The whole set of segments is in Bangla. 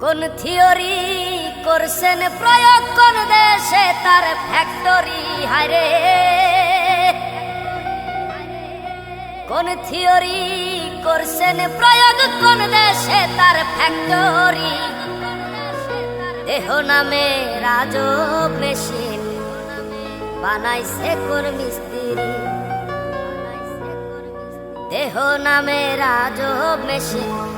কোন থিওরি করছেন প্রয়োগ কোন দেশে তার ফ্যাক্টরি হারে কোন থিওরি করছেন প্রয়োগ কোন দেশে তার ফ্যাক্টরি দেহ নামে রাজ মেশিন বানাইছে কোন মিস্ত্রি? দেহ নামে রাজ মেশিন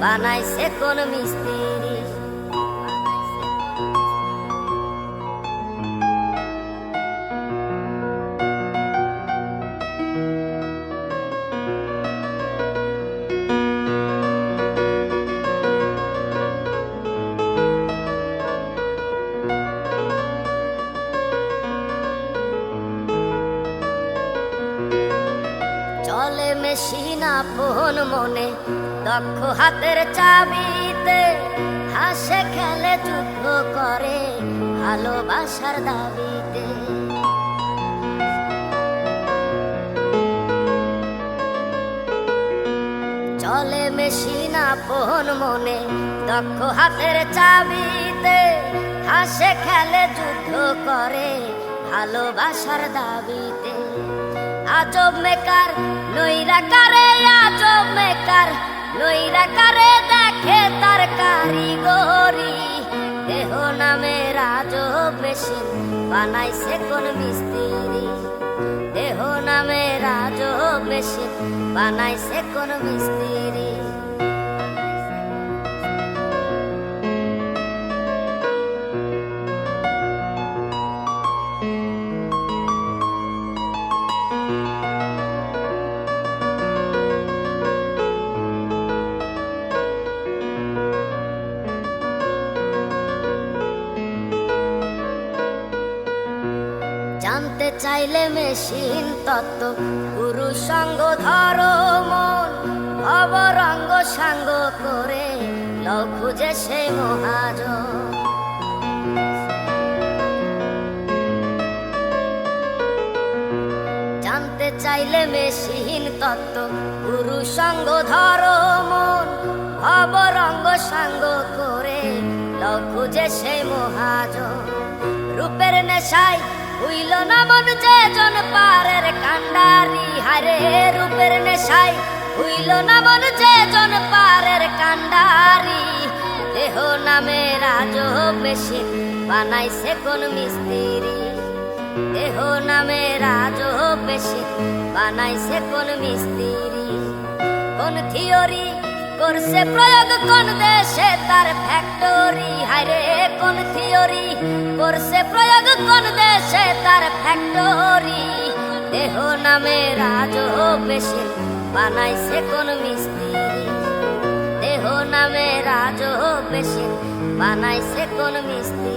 বানাইছে কোন মিস্ত্রি। চলে মেশিন আপন মনে দক্ষ হাতের চাবিতে হাসে খেলে যুদ্ধ করে ভালোবাসার দাবিতে। চলে মেশিন আপন মনে দক্ষ হাতের চাবিতে হাসে খেলে যুদ্ধ করে ভালোবাসার দাবিতে। আজব মেকার নইরা কারে আজব মেকার নইরা কারে দেখে তার কারিগরি? দেহ নামে রাজ মেশিন বানাইছে কোন মিস্ত্রি? দেহ নামে রাজ মেশিন বানাইছে কোন মিস্ত্রি? জানতে চাইলে মেশিন তত্ত্ব পুরুষ সঙ্গ ধরো মন, অবরঙ্গ সাঙ্গ করে লও সে মহাজন। জানতে চাইলে মেশিন তত্ত্ব পুরুষ সঙ্গ ধরো মন, অবরঙ্গ সাঙ্গ করে লও খুঁজে সে মহাজন। রূপের নেশায় হইল না মন যে জন পারের কান্ডারি, হারে রূপের নেশায়। হইল না মন যে জন পারের কান্ডারি, দেহ নামে রাজ মেশিন বানাইছে কোন মিস্ত্রি। দেহ নামে রাজ মেশিন বানাইছে কোন মিস্ত্রি। কোন থিওরি করছে প্রয়োগ কোন দেশে? তার ফ্যাক্টরি হায়রে, কোন থিওরি করছে প্রয়োগ কোন দেশে? তার ফ্যাক্টরি দেহ নামে রাজ মেশিন বানাইছে কোন মিস্ত্রি? দেহ নামে রাজ মেশিন বানাইছে কোন মিস্ত্রি?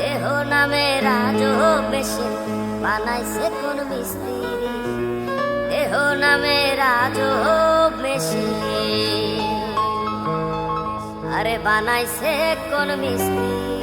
দেহ নামে রাজ মেশিন বানাইছে কোন মিস্ত্রি? দেহ নামে রাজ আরে বানাইছে কোন মিস্ত্রি